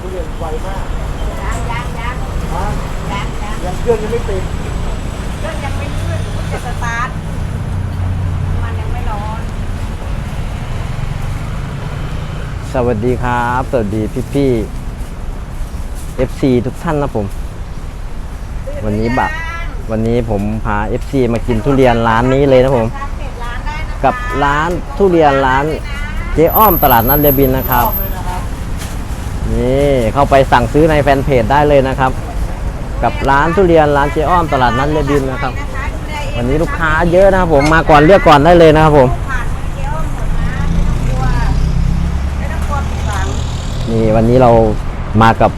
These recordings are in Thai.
ทุเรียนไวมากยังยังยังฮะยังยังยังเครื่องยังไม่ติดเครื่องยังไม่ลื่นจะสตาร์ทมันยังไม่ร้อน สวัสดีครับ สวัสดีพี่พี่ๆ FC ทุกท่านนะผม วันนี้บะวันนี้ผมพา FC มากินทุเรียนร้านนี้เลยนะผมทานเสร็จร้านได้นะคะกับร้านทุเรียนร้านเจ๊อ้อมตลาดนัดเรยบินนะครับเลย นี่เข้าไปสั่งซื้อในแฟนเพจได้เลยนะครับ กับร้านทุเรียนร้านเจ๊อ้อมตลาดนัดเรยบินนะครับ วันนี้ลูกค้าเยอะนะครับผมมาก่อนเลือกก่อนได้เลยนะครับผมนี่วันนี้เรามากับ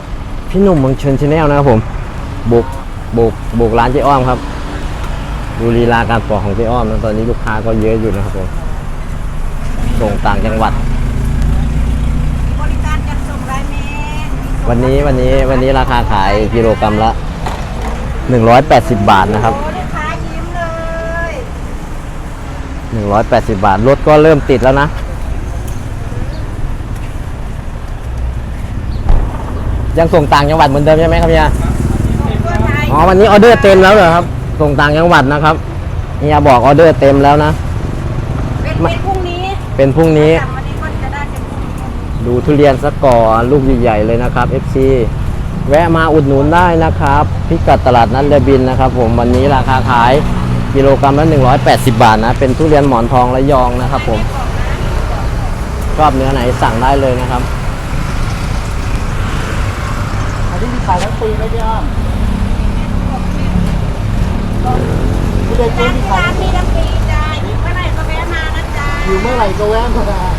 พี่หนุ่มมืองชนชาแนลนะครับผมบุกบุกบุกร้านเจ๊อ้อมครับดูลีลาการปอกของเจ๊อ้อมนะตอนนี้ลูกค้าก็เยอะอยู่นะครับผมส่งต่างจังหวัด บริการจัดส่งรายเมตร วันนี้วันนี้วันนี้ราคาขายกิโลกรัมละ 180 บาทนะครับ โอ้ลูกค้ายิ้มเลย180 บาท รถก็เริ่มติดแล้วนะ ยังส่งต่างจังหวัดเหมือนเดิมใช่ไหมครับเนี่ยทั่วไทยอ๋อวันนี้ออเดอร์เต็มแล้วเหรอครับ ส่งต่างจังหวัดนะครับเฮียบอกออเดอร์เต็มแล้วนะ เป็นเป็นพรุ่งนี้เป็นพรุ่งนี้แต่วันนี้ก็จะได้เป็นพรุ่งนี้ ดูทุเรียนสักก่อนลูกใหญ่ๆเลยนะครับ FC แวะมาอุดหนุนได้นะครับ พิกัดตลาดนัดเรือบินนะครับ ผมวันนี้ราคาขายกิโลกรัมละ 180 บาทนะ เป็นทุเรียนหมอนทองระยองนะครับผมชอบเนื้อไหนสั่งได้เลยนะครับอันนี้มีขายทั้งปีไหมพี่อ้อมทุเรียนเจ๊ร้านมีที่ขายร้านมีน้ำฟรีจ้าเมื่อไหร่ก็แวะมานะจ๊ะอยู่เมื่อไหร่ก็แวะมานะ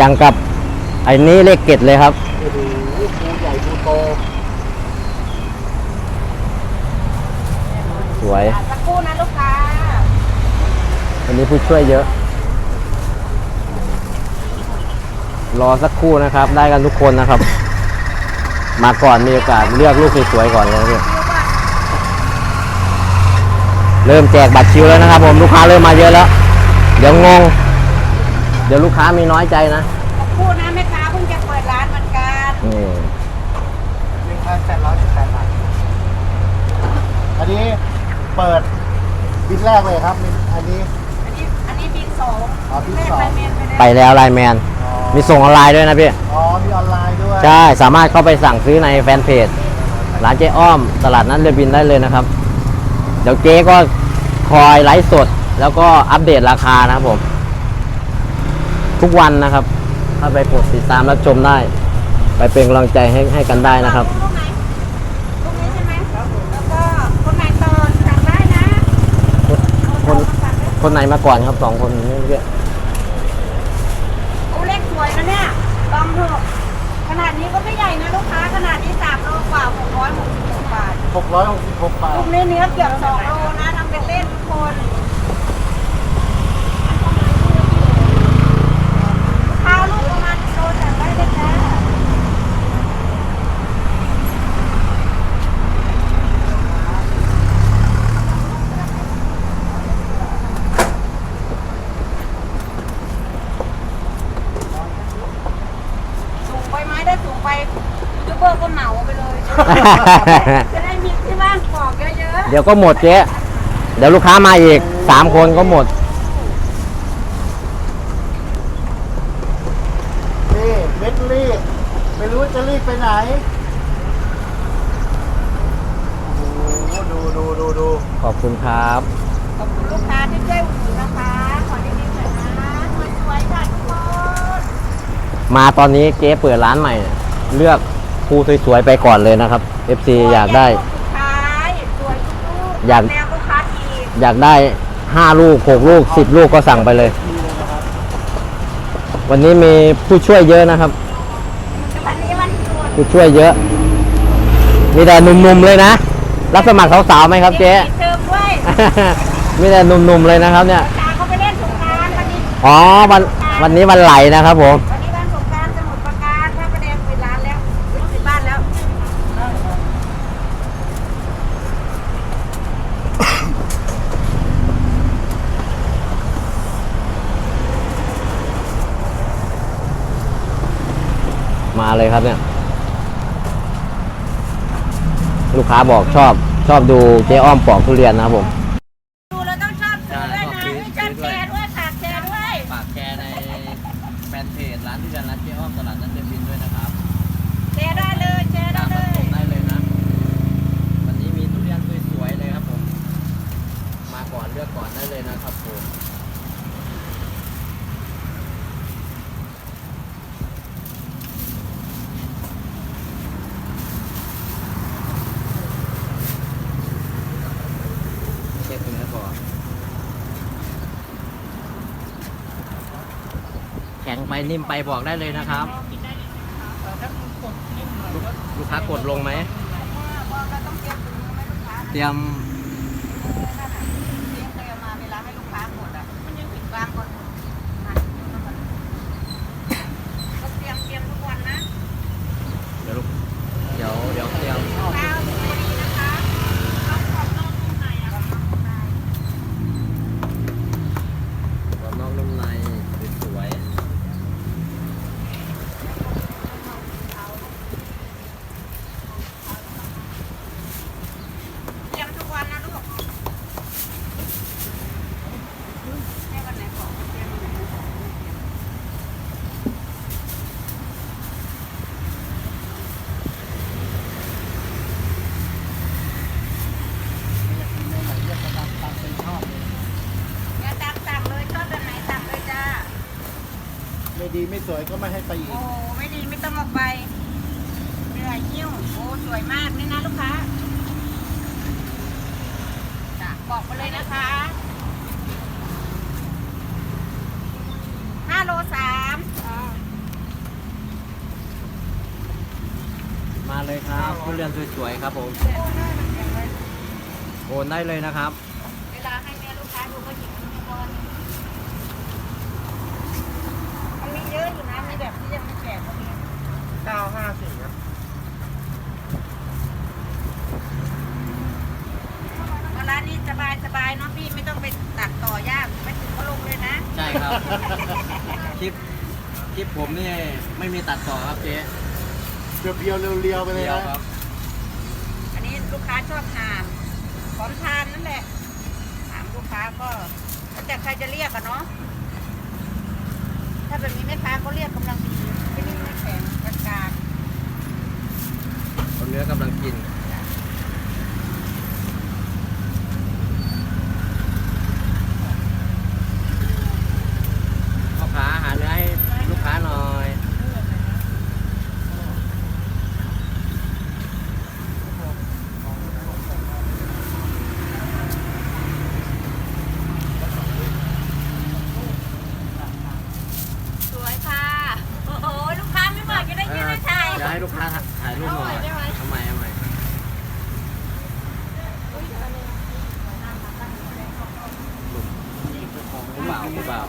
อย่างกับไอ้นี้เลขเกตเลยครับโอ้โหภูใหญ่ภูโตสวยสักครู่นะลูกค้าวันนี้ผู้ช่วยเยอะ รอสักครู่นะครับ ได้กันทุกคนนะครับ มาก่อนมีโอกาสเลือกลูกสวยๆก่อนเลยพี่เริ่มแจกบัตรคิวแล้วนะครับผมลูกค้าเริ่มมาเยอะแล้ว เดี๋ยวงง เดี๋ยวลูกค้ามีน้อยใจนะสัก ครู่นะแม่ค้าเพิ่งจะเปิดร้านเหมือนกันนี่หนึ่งพันแปดร้อยสิบแปดบาทอันนี้เปิดบินแรกเลยครับ อันนี้ อันนี้อันนี้บินสองอ๋อบินแรกสองไปเมนไปแล้วไปแล้วไลน์แมน อ๋อมีส่งออนไลน์ด้วยนะพี่ อ๋อมีออนไลน์ด้วยใช่ สามารถเข้าไปสั่งซื้อในแฟนเพจ ร้านเจ๊อ้อม ตลาดนัดเรือบินได้เลยนะครับ เดี๋ยวเจ๊ก็คอยไลฟ์สด แล้วก็อัปเดตราคานะครับผม ทุกวันนะครับ ถ้าไปกดติดตามรับชมได้ ไปเป็นกำลังใจให้ให้กันได้นะครับลูกไหนลูกนี้ใช่ไหมแล้วก็คนไหนเติมสั่งได้นะคน สั่งได้คนไหนมาก่อนครับสองคนนี้เมื่อกี้โอ้เลขสวยนะเนี่ยลองเถอะขนาดนี้ก็ไม่ใหญ่นะลูกค้าขนาดนี้สามโลกว่าหกร้อยหกสิบหกบาทหกร้อยหกสิบหกบาท ลูกนี้เนื้อเกือบสองโลนะทำเป็นเล่นทุกคนข้าวลูกประมาณกิโลสั่งได้เลยจ้าสูงไปไหมได้สูงไปยูทูบเบอร์ก็เหมาไปเลย จะได้มีที่บ้านปอกเยอะเดี๋ยวก็หมดเจ๊ เดี๋ยวลูกค้ามาอีกสามคนก็หมด นี่เม็ดรีบไม่รู้ จะรีบไปไหน โอ้โห ดูดูดูดูขอบคุณครับๆขอบคุณลูกค้าที่ช่วยอุดหนุนนะคะ ขอดีๆหน่อยนะสวยๆค่ะทุกคนมาตอนนี้เจ๊เปิดร้านใหม่ เลือกภูสวยๆไปก่อนเลยนะครับ FC อยากได้สุดท้ายสวยทุกลูกอยากแนวลูกค้าอีกอยากได้ห้าลูกหกลูกสิบลูกก็สั่งไปเลย วันนี้มีผู้ช่วยเยอะนะครับวันนี้วันสวย ผู้ช่วยเยอะ มีแต่หนุ่มๆเลยนะ รับสมัครสาวๆไหมครับเจ๊มีเติมด้วยมีแต่หนุ่มๆเลยนะครับ เนี่ย ตาเขาไปเล่นสงกรานต์วันนี้อ๋อวันวันนี้วันไหลนะครับผม วันนี้วันสงกรานต์สมุทรปราการพระประแดงปิดร้านแล้วปิดบ้านแล้วมมาเลยครับเนี่ย ลูก ค้าบอกชอบชอบดูเจ๊อ้อมปอกทุเรียนนะครับผม ดูแล้วต้องชอบซื้อด้วยนะให้ชอบแชร์ด้วยฝากแชร์ด้วย ฝากแชร์ในแฟนเพจร้านทุเรียนร้านเจ๊อ้อมตลาดนัดเดบินด้วยนะครับ แชร์ได้เลยแชร์ได้ ตาม เล มาย ชมได้เลยนะ วันนี้มีทุเรียนสวยๆเลยครับผม มาก่อนเลือกก่อนได้เลยนะครับผม เช็คตรงนี้ก่อนแข็งไป นิ่มไปบอกได้เลยนะครับ ลูกค้ากดลงไหม เตรียมถุงมือไหมลูกค้า เตรียม เตรียมเตรียมมาเวลาให้ลูกค้ากดอะมันยังปิดวางก่อนอะก็เตรียมเตรียมทุกวันนะ เดี๋ยวลูกเดี๋ยวเดี๋ยวเตรียม ข้าวดูดีนะคะต้องขอบนอกนุ่มในอะ กรอบนอกนุ่มในสวย เตรียมทุกวันนะลูกให้วันไหนบอกเตรียมวันไหนไม่บอกไม่เตรียม ไม่อยากกินเนื้อไหนเลือกตามตามใจชอบเลย อย่าตามสั่งเลยชอบแบบไหนสั่งเลยจ้า ไม่ ดีไม่สวยก็ไม่ให้ไปอีโอ้กไม่ดีไม่ต้องเอาไปเหนื่อยหิ้วโอ้สวยมากนี่นะลูกค้าจ้ะบอกไปเลยนะคะห้าโลสามๆมาเลยครับทุเรียนสวยๆครับผม โอนได้เลยนะครับ เวลาให้แม่ลูกค้าดูก็หยิบมันให้ก่อนมันมีเยอะอยู่นะมีแบบที่ยังไม่แก่ก็มี เก้าห้าสี่ครับ ก็ร้านนี้สบายสบายๆเนาะพี่ไม่ต้องไปตัดต่อยากไปถึงก็ลงเลยนะ ใช่ ครับคลิปคลิปผมนี่ไม่มีตัดต่อครับเจ๊เรียวๆเรียวๆไปเลยเดียวนะ ครับ อันนี้ลูกค้าชอบทานพร้อมทานนั่นแหละ ถามลูกค้าก็แล้วแต่ใครจะเรียกอะเนาะ ถ้าแบบนี้แม่ค้าก็เรียกกำลังดีไม่นิ่มไม่แข็งกลางคนเนื้อกำลังกิน พ่อค้าหาเนื้อให้ลูกค้าหน่อย ๆสวยค่ะ โอ้โห ลูกค้าไม่บอกจะได้ยินนะชัย จะให้ลูกค้าถ่ายรูปหน่อย เอาไว้ได้ไหม ทำไมทำไมผู้บ่าวผู้บ่าว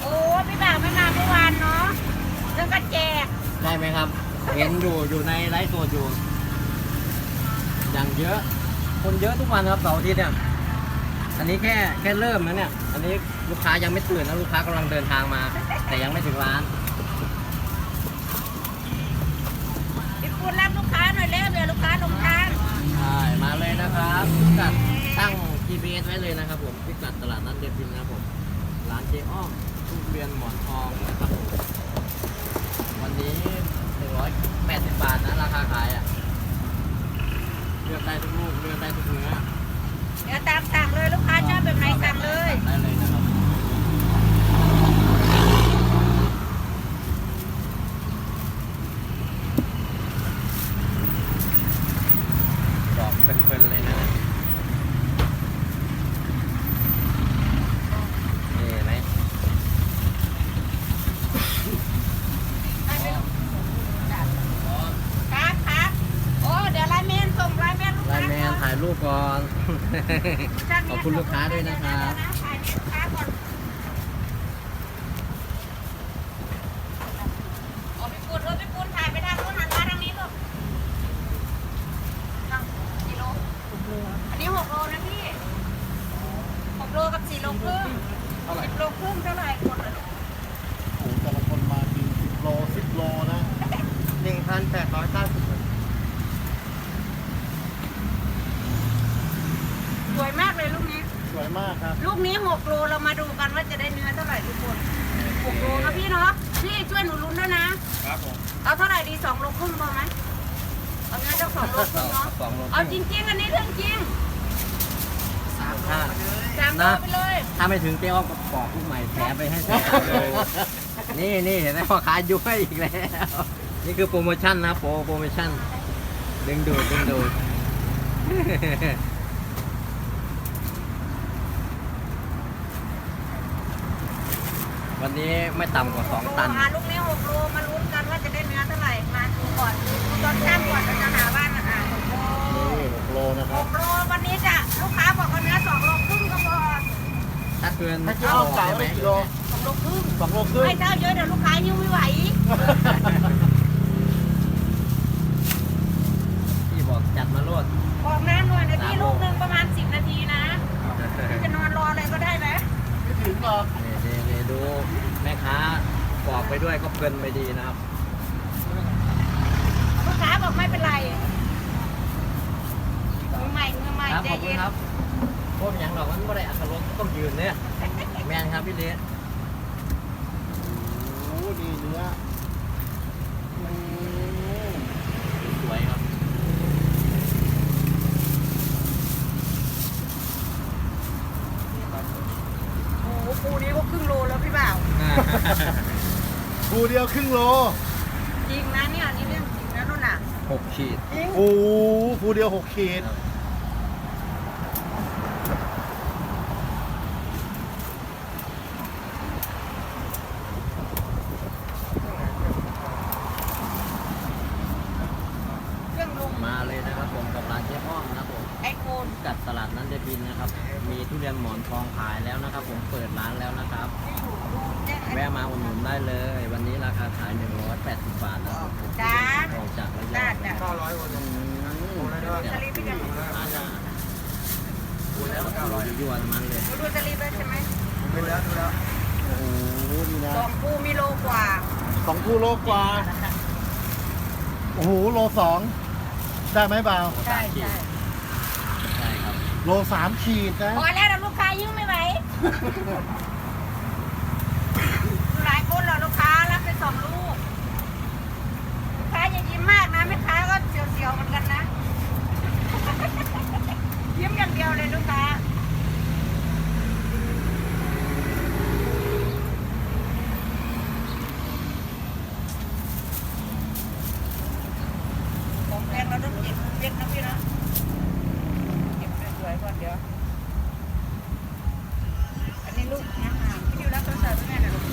โอ้พี่บ่าวไม่มาเมื่อวานเนาะเรื่องก็แจก ได้ไหมครับ เห็น อยู่อยู่ในไลฟ์สดอยู่อย่างเยอะ คนเยอะทุกวันครับเสาร์อาทิตย์เนี่ยอันนี้แค่แค่เริ่มนะเนี่ย อันนี้ลูกค้ายังไม่ตื่นนะลูกค้ากำลังเดินทางมา แต่ยังไม่ถึงร้านพี่ปูนรับลูกค้าหน่อยเร็วเดี๋ยวลูกค้าลงทางใช่มาเลยนะครับพิกัดตั้ง GPS ไว้เลยนะครับผมพิกัดตลาดนัดเดฟินนะครับผมร้านเจ๊อ้อมทุเรียนหมอนทองนะครับผมวันนี้ 180บาทนะราคาขายอะเลือกได้ทุกลูกเลือกได้ทุกเนื้อเดี๋ยวตามสั่งเลยลูกค้าชอบแบบไหนสั่งเลย ได้เลยนะครับ ดอกเพลินๆเลยนะนี่เห็นไหม ได้ไหมลูกครับครับโอ้เดี๋ยวไลน์แมนส่งไลน์แมนลูก ไล ค้า น์แมน ก่อน ถ่ายรูปก่อนจ้างขอบคุณลูกค้าด้วยนะครับ ถ่ายลูกค้าก่อน ครึ่งเท่าไหร่คนละ โอ้โหแต่ละคนมากินสิบโลสิบโลนะ หนึ่งพันแปดร้อยเก้าสิบ สวยมากเลยลูกนี้ สวยมากครับ ลูกนี้หกโลเรามาดูกันว่าจะได้เนื้อเท่าไหร่ทุกคนหกโลนะพี่เนาะพี่ช่วยหนูลุ้นด้วยนะครับ ผม เอาเท่าไหร่ดีสองโลครึ่งพอไหมเอางั้นจะสองโลครึ่งเนาะสองโลเอาจริงๆ อันนี้เรื่องจริงสามห้า สามโลนะ ไปเลยถ้าไม่ถึงเจ๊อ้อมก็ปอกลูกใหม่แถมไปให้แถมเลยนี่นี่เห็นไหมพ่อค้ายุ้ยอีกแล้ว นี่คือโปรโมชั่นนะโปรโปรโมชั่น ดึงดูดดึงดูดวันนี้ไม่ต่ำกว่า2ตันหาลูกนี้หกโลมาลุ้นกั อนดูตอนช่างก่อนเราจะหาบ้านอะหกโลนี่หกโลนะคหรับกโลวันนี้จะลูกค้าบอกว่าเนื้อสองโลครึ่งก็พอถ้าเกินถ้าเจ๊อ้อมกล่าวได้กี่โลสองโลครึ่งสองโลครึ่งไม่ถ้าเยอะเดี๋ยวลูกค้าหิ้วไม่ไหวพี่บอกจัดมาโลดบอกน้ำหน่อยนะพี่ลูกหนึ่งประมาณสิบนาทีนะจะนอนรออะไรก็ได้นะไม่ถึงหรอกนี่นี่นี่ดูแม่ค้าบอกไปด้วยก็เพลินไปดีนะครับลูก ค้าบอกไม่เป็นไรมือใหม่มือใหม่ครับใจขอบคุเย็ณนครับพวกอย่างดอกมันไม่ได้อัตรสต้องยืนเนี่ยแมนครับพี่เลี้ยโอ้โหนี่เนื้ออืมสวยครับโอ้โหปูนี้ก็ครึ่งโลแล้วพี่บ่าวภูเดียวครึ่งโล หกขีดจริงโอ้โหภูเดียวหกขีดเครื่องลุง มาเลยนะครับผมกับร้านเจ๊อ้อมนะครับผม ไอโคน กัดตลาดนันเดบินนะครับ มีทุเรียนหมอนทองขายแล้วนะครับ ผมเปิดร้านแล้วนะครับ ที่อยู่ดูเนี่ย แวะมาอุดหนุนได้เลย วันนี้ราคาขาย 180 บาทนะครับ จ้า ออกจากระย จ้า อง จ้า เก้าร้อยคนโอ้ย ดูสลิปพี่กัน ร้านอา ดูแล้วยั่วๆทั้งนั้นเลยดูสลิปแล้วใช่ไหมดูแล้วดูแล้วโอ้โหนี่นะสองปูมีโลกว่าสองภูโลกว่าโอ้โหโลสองได้ไหมบ่าวใช่ใช่ใช่ครับโลสามขีดนะพอแล้วนะลูกค้ายิ้มไม่ไหวหลายคนเหรอลูกค้ารับไปสองลูกลูกค้าอย่ายิ้มมากนะแม่ค้าก็เสียวๆเหมือนกันนะยิ้มอย่างเดียวเลยลูกค้า ของแพงเราต้องเก็บเล็กนะพี่นะเก็บสวยๆก่อนเดี๋ยว อันนี้ลูกนะอะพี่ดิวรับโทรศัพท์ให้แม่หน่อยลูก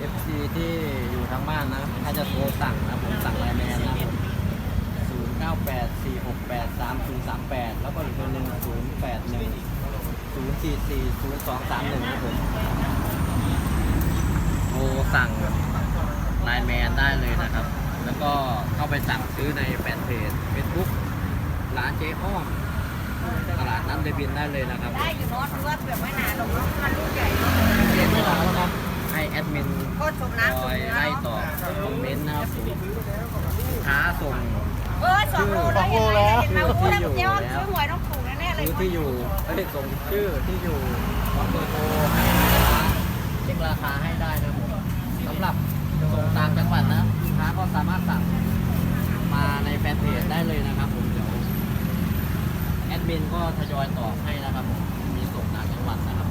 เอฟซีที่อยู่ทางบ้านนะ ถ้าจะโทรสั่งนะ ผมสั่งไลน์แมนนะครับ0 9 8 4 6 8 3 0 3 8 แล้วก็อีกคนหนึ่ง0 8 1 0 4 4 0 2 3 1ครับผมโทรสั่งไลน์แมนได้เลยนะครับ แล้วก็เข้าไปสั่งซื้อในแฟนเพจ Facebook ร้านเจ๊อ้อมตลาดน้ำเดบินได้เลยนะครับได้อยู่เนาะถือว่าแบบไม่หนาหรอกเนาะมันลูกใหญ่เนาะเก็บไม่นานแล้วนะให้แอดมินโคตรสมคน้ำสอมยเนื้อไล่เนาะตอบคอมเมนต์นะครับผมค้าส่ง เออสองโลแล้วเห็นไหมเห็นไหมโอ้แล้วเจ๊ว่าซื้อหวยต้องถูกแน่ๆเลย ซื้อที่อยู่เอ้ยส่งชื่อที่อยู่วางเบอร์โทรให้เช็คราคาให้ได้นะครับผมสำหรับส่งต่างจังหวัดนะลูกค้าก็สามารถสั่งมาในแฟนเพจได้เลยนะครับผมเดี๋ยวแอดมินก็ทยอยตอบให้นะครับผมมีส่งต่างจังหวัดนะครับ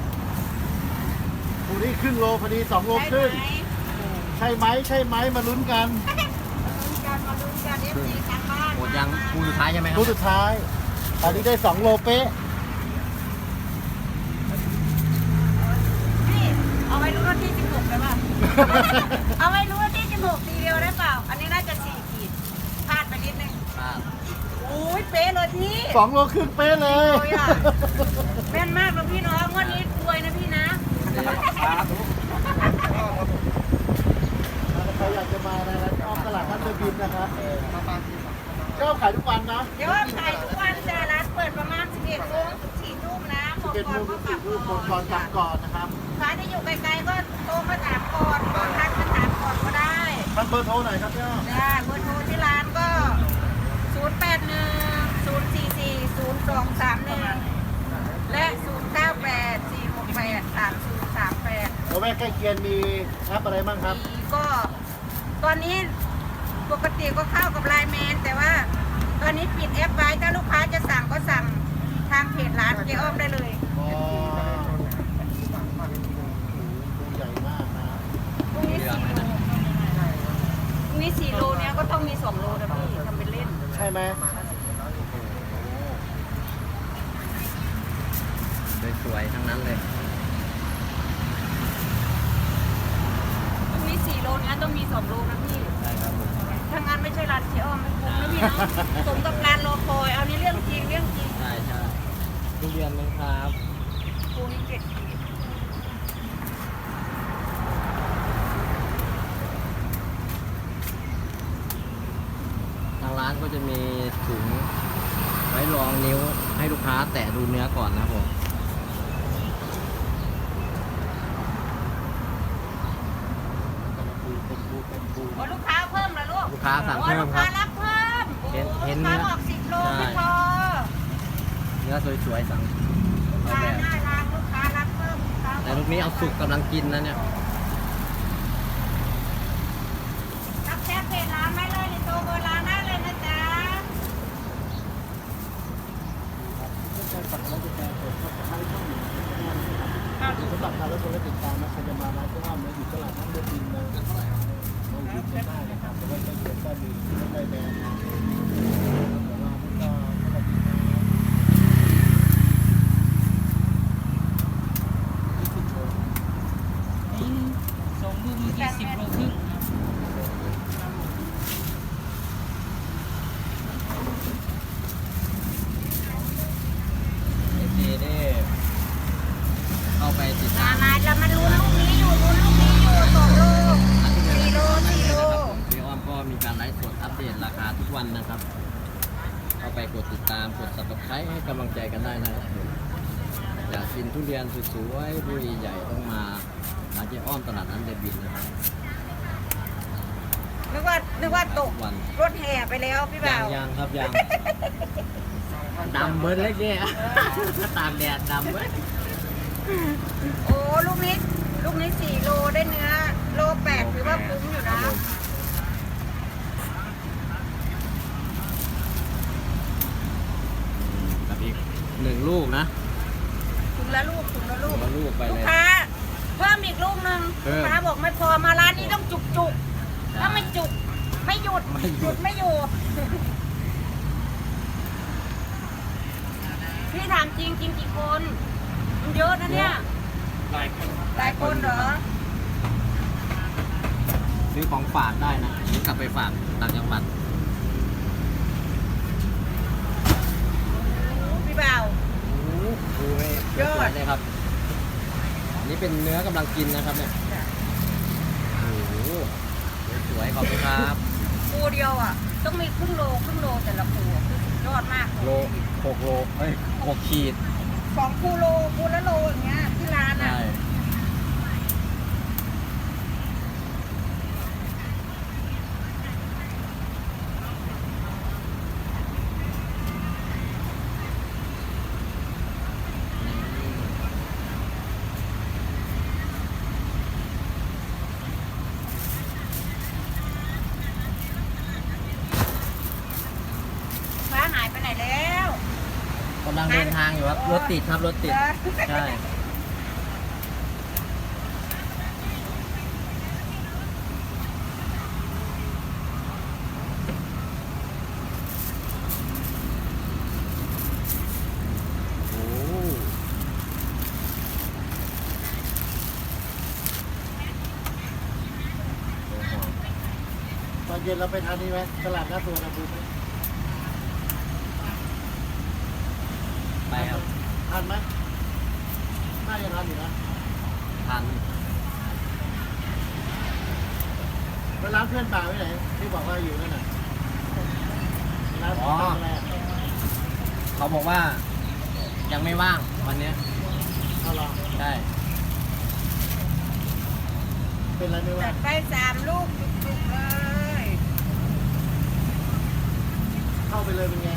ภูนี้ครึ่งโลพอดีสองโลได้ครึ่งไหมใช่ไหมใช่ไหมมาลุ้นกัน มาลุ้นกันมาลุ้นกันเอฟซีทางบ้านหมดยังคู่สุดท้ายใช่ไหมครัรูบสุดท้าย ตอนนี้ได้สองโลเป๊ะนี่เอาไว้รู้ว่าที่สิบหกได้ป่ะ เอาไว้รู้ว่าที่สิบหกทีเดียวได้เปล่า อันนี้น่าจะสี่ขีดพลาดไปนิดนึงครับโอ้ยเป๊ะเลยพี่สองโลครึ่งเป๊ะเลยโอ้ยอะแม่นมากเลยพี่น้องงวันนี้รวยนะพี่นะคใครอยากจะมาในร้านอ้อมตลาดนัดเรือบินนะครับมาปาที่สองเจ้าขายทุกวันนะ เดี๋ยวขายทุก ดประมาณ11โมงถึง4ทุ่มนะหมดเป็นก่อนมืก็อกลัสี่บรูปคนก่อนกลับก่อนนะครับ ใครที่อยู่ไกลๆก็โทรมาถามก่อนก็ทักมาถามก่อนก็ได้ท่านเบอร์โทรหน่อยครับเจ้าได้เบอร์โทรที่ร้านก็ 0 8 1 0 4 4 0 2 3 1 และ 0 9 8 4 6 8 3 0 3 8แล้วแม่ใกล้เคียงมีแอปอะไรบ้างครับมีก็ตอนนี้ปกติก็เข้ากับไลน์แมนแต่ว่า ตอนนี้ปิดแอปไว้ถ้าลูกค้าจะสั่งก็สั่งทางเพจร้านเจ๊อ้อมได้เลย อ๋อตัวใหญ่มากนะพรุ่งนี้สี่โลพรุ่งนี้สี่โลเนี้ยก็ต้องมีสองโลนะพี่ทำเป็นเล่น ใช่ไหมสวยๆทั้งนั้นเลยพรุ่งนี้สี่โลเนี้ยต้องมีสองโลนะพี่ ถ้านไม่ใช่ร้านเจ๊อ้อมไม่คุ้มนะพี่เนาะสมกับการรอคอยเอานี่เรื่องจริงเรื่องจริงใช่ใช่ทุเรียนไหมครับพรุ่งนี้เจ็ดขีดทางร้านก็จะมีถุงไว้รองนิ้วให้ลูกค้าแตะดูเนื้อก่อนนะครับผม โอ้ลูกค้าเพิ่มเหรอลูก ลูก ค้าสั่งเพิ่มครับ รับเพิ่มเห็นเห็นลูกค้าเนื้อบอกสิบโลใช่ ไม่พอเนื้อสวยๆสั่งลูกเอาค้าแบบ หน้าร้านลูกค้ารับเพิ่มลูกค้าแต่ลูกนี้เอาสุกกำลังกินนะเนี่ย รับแค่เพจร้านไม่เลยในโตเบอร์ร้านได้เลยนะจ๊ะสำหรับทางรถคนและติดตามนะใครจะมาร้านเจ้ามนะอยู่ตลาดนัดเรือบินนะ ต้องหยุดกันได้นะครับแต่ว่าใกล้เคียงก็มีไม่ได้แบนนะเดี๋ยวร้านนี้ก็สวัสดีครับ สองลูกมีที่สิบโลครึ่ง เอซีนี่เข้าไปติด มา ตาม มาจะมาลุ้นลูกนี้อยู่ลุ้นลูกนี้อยู่สองโล ร้านทุเรียน สี่โลสี่โล นะครับผมพี่อ้อมก็มีการไลฟ์สดอัปเดตราคาทุกวันนะครับ เข้าไปกดติดตาม กด subscribe ให้กำลังใจกันได้นะครับผมอยากกินทุเรียนสวยๆบุรีใหญ่ต้องมาร้านเจ๊อ้อมตลาดนั้นเดบินนะครับ นึกว่านึกว่าตกทุวัน รถแห่ไปแล้วพี่ยับ่างวยังครับยังดำเบิร์ดเลยแกตากแดดดำเบิร์ดโอ้ลูกนี้ลูกนี้สี่โลได้เนื้อ โลแปดถือว่าคุ้มอยู่นะกับอีกห นึ่งลูกนะถุงละลูกถุงละลูถุกงละลูกไปลูเลกย ค้าเพิ่มอีกลูกหนึ่งเพิ่ลูมกค้าบอกไม่พอมาร้านนี้ต้องจุกจุกๆถ้าไม่จุก ไม่หยุดไม่หยุดไม่อยู่ พี่ถามจริงจริงกี่คนมันเยอะนะเนี่ยหลายคนหลายคนเหรอซื้อของฝากได้นะหรือกลับไปฝากต่างจังหวัดพี่บ่าวดูให้ ยอดเลยครับอันนี้เป็นเนื้อกำลังกินนะครับเนี่ยโอ้โหสวยๆขอบคุณครับ ปูเดียวอะ ต้องมีครึ่งโลครึ่งโลแต่ละปูอะคือสุดยอดมากโลหกโลเอ้ยหกขีด สองคูโลคูละโลอย่างเงี้ยที่ร้านอะ ใช่นี่ ฟ้าหายไปไหนแล้ว กำลังเดิน ทางอยู่ครับ รถติดครับ รถติด ใช่ตอนเย็นเราไปทานนี่ไหมตลาดนัดสุวรรณภูมิไหม ไปครับ ทานไหมน่าจะทานอยู่นะทันไปแล้วร้านเพื่อนป่าไว้ไหนที่บอกว่าอยู่นั่นน่ะร้านอ๋อทำอะไรอะเขาบอกว่า ยังไม่ว่างวันเนี้ยเอาหรอใช่เป็นอะไรไม่จัว่าดไปสามลูกจุกๆเลย เข้าไปเลยเป็นไง